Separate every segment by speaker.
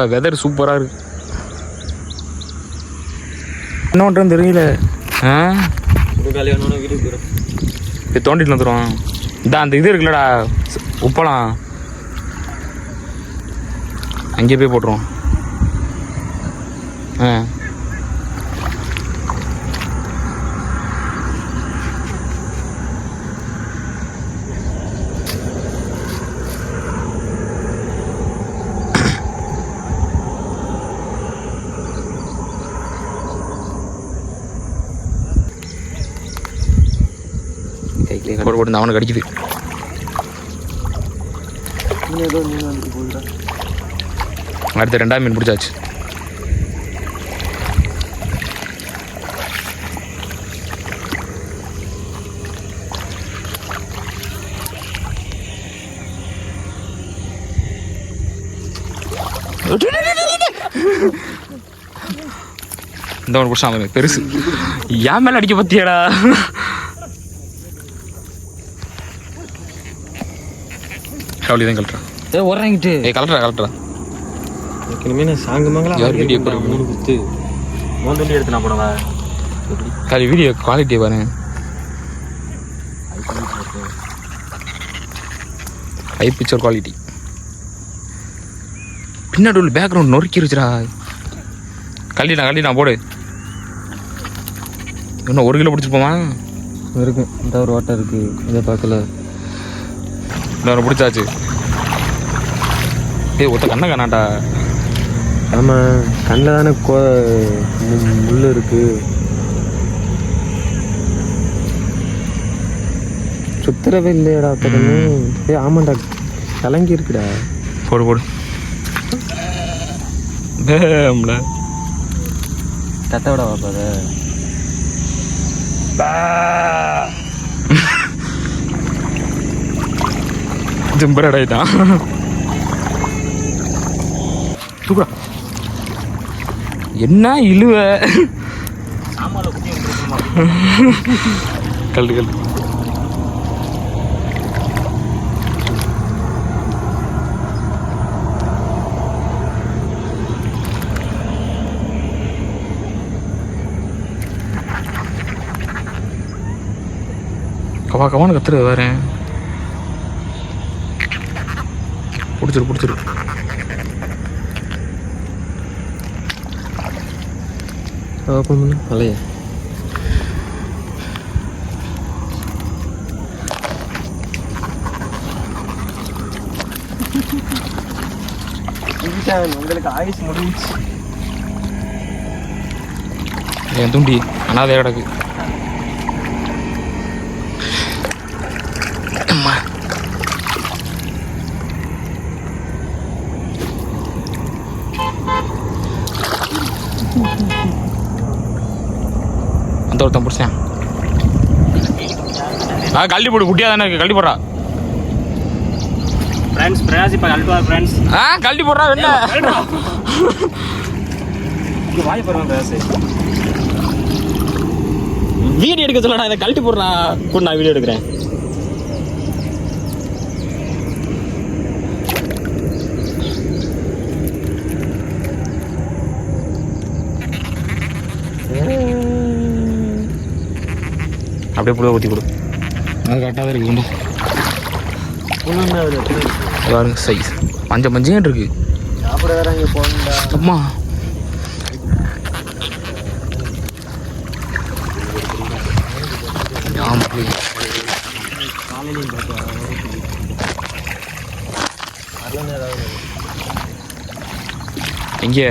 Speaker 1: Weather சூப்பராக இருக்கு. என்ன பண்ணுறேன்னு தெரியல. ஆ? இது தோண்டிட்டு வந்துடும் இந்த அந்த இது இருக்குல்லடா. உப்பளம். அங்கேயே போய் போட்டுருவோம். ஆ. போட்டு போட்டு அவனுக்கு அடிக்குது.
Speaker 2: நீ
Speaker 1: அடுத்த ரெண்டாவது மீன் பிடிச்சாச்சு. இந்த ஒன்று பிடிச்சாம பெருசு. ஏன் மேல அடிக்க பத்தியடா? கவலி தான் கலட்டுறா
Speaker 2: ஏ உறங்கிட்டு
Speaker 1: ஏய் கலட்டுறா கலட்டுறா
Speaker 2: இனிமே நான் சாங்கு மங்களா
Speaker 1: யார் video போடுறது?
Speaker 2: மூணு குத்து. மூணு துண்டி எடுத்து நான் போனவா?
Speaker 1: காலி வீடியோ குவாலிட்டி பாரு. ஹை பிக்சர் குவாலிட்டி பின்னாடி உள்ள பேக்ரவுண்ட் நொறுக்கிருச்சுடா. கழட்டினா கழட்டினா போடு. இன்னும் ஒரு கிலோ பிடிச்சிட்டு போமா?
Speaker 2: இருக்கு. இந்த ஒரு ஓட்டம் இருக்கு. இதை பார்க்கல.
Speaker 1: இன்னொரு பிடிச்சாச்சு ஏய் ஒத்த கண்ண காணாட்டா
Speaker 2: ஆமாம் கண்ணில் தானே கோ மு- முள்ளு இருக்கு. சுத்தரவே இல்லையாடா தொடர்ந்து ஏ ஆமாண்டா கலங்கி இருக்குடா.
Speaker 1: போடு போடு. பேம்ல
Speaker 2: தட்டோட வாப்பாத
Speaker 1: ஜம்பரட் ஆயிட்டான் தூக்குறா என்ன இழுவ? கல்டு கல் கவா கவான்னு கத்துறது வேற பிடிச்சிரு பிடிச்சிரு.
Speaker 2: ஓப்பன் பண்ணு அலைய. உங்களுக்கு ஆயுஸ் முடிஞ்சு
Speaker 1: என் துண்டி அனாதையா கிடக்கு. அந்த ஒருத்தன் பிடிச்சேன். ஆ கள்ளி போடு குட்டியா தானே இருக்கு போடுறா.
Speaker 2: ஃப்ரெண்ட்ஸ் பிரயாஸ் இப்போ அல்வா ஃப்ரெண்ட்ஸ்
Speaker 1: ஆ கள்ளி போடுறா என்ன
Speaker 2: வாய் பிரயாஸ்
Speaker 1: வீடியோ எடுக்க சொல்லடா இதை கழட்டி போடுறா கூட நான் வீடியோ எடுக்கிறேன். அப்படியே புழுவை ஊற்றி கொடு. அது கரெக்டாக தான் இருக்கு
Speaker 2: ஒன்றுமே அதில்
Speaker 1: பாருங்க சைஸ் மஞ்சள் மஞ்சள் இருக்கு. அம்மா. எங்கே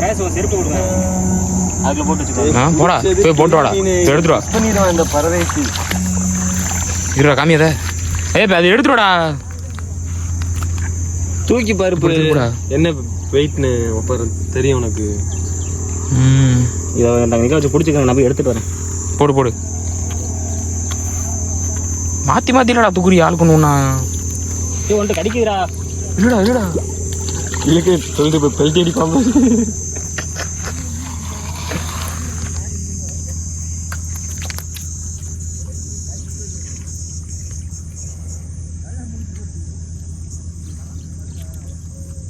Speaker 2: பிரயாஸ் ஒரு செருப்பு கொடுங்க. அதில் போட்டு வச்சுக்கோ.
Speaker 1: போடா. போய் போட்டு வாடா. போய் எடுத்துட்டு வா.
Speaker 2: பண்ணிடுவேன் இந்த பறவைக்கு.
Speaker 1: இருடா காமியாத ஏய் இப்ப அதை எடுத்துட்டு
Speaker 2: தூக்கி பருப்பு. என்ன வெயிட்னு ஒப்பர் தெரியும் உனக்கு.
Speaker 1: ம்.
Speaker 2: இதை நாங்கள் நிற்க வச்சு பிடிச்சிக்கோங்க நான் போய் எடுத்துட்டு வரேன்.
Speaker 1: போடு போடு. மாத்தி மாத்தி இல்லடா துக்குரி ஆள் பண்ணுவோம்னா
Speaker 2: இது வந்துட்டு கடிக்குதுடா.
Speaker 1: இல்லடா இல்லடா.
Speaker 2: இழுக்கு சொல்லிட்டு போய் பெல்ட்டி அடிப்பாங்க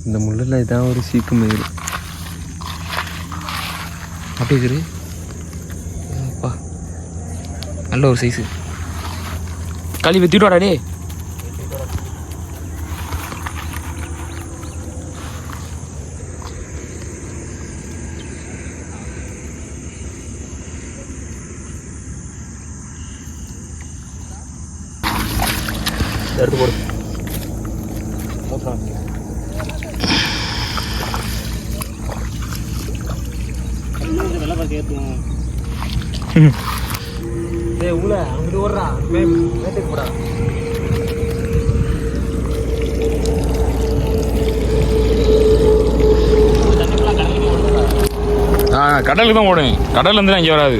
Speaker 2: இந்த முள்ளில் இதான் ஒரு சீக்கு மயில்
Speaker 1: அப்படி இரு. அப்பா. நல்ல ஒரு சைஸு களி வெத்திட்டு வாடா டே
Speaker 2: எடுத்து போடு. டேய் உள்ள அங்கிட்டு ஓடுறா. வேட்டைக்கு போடா.
Speaker 1: கடலுக்கு தான் ஓடும் கடல்ல இருந்து இங்கே வராது.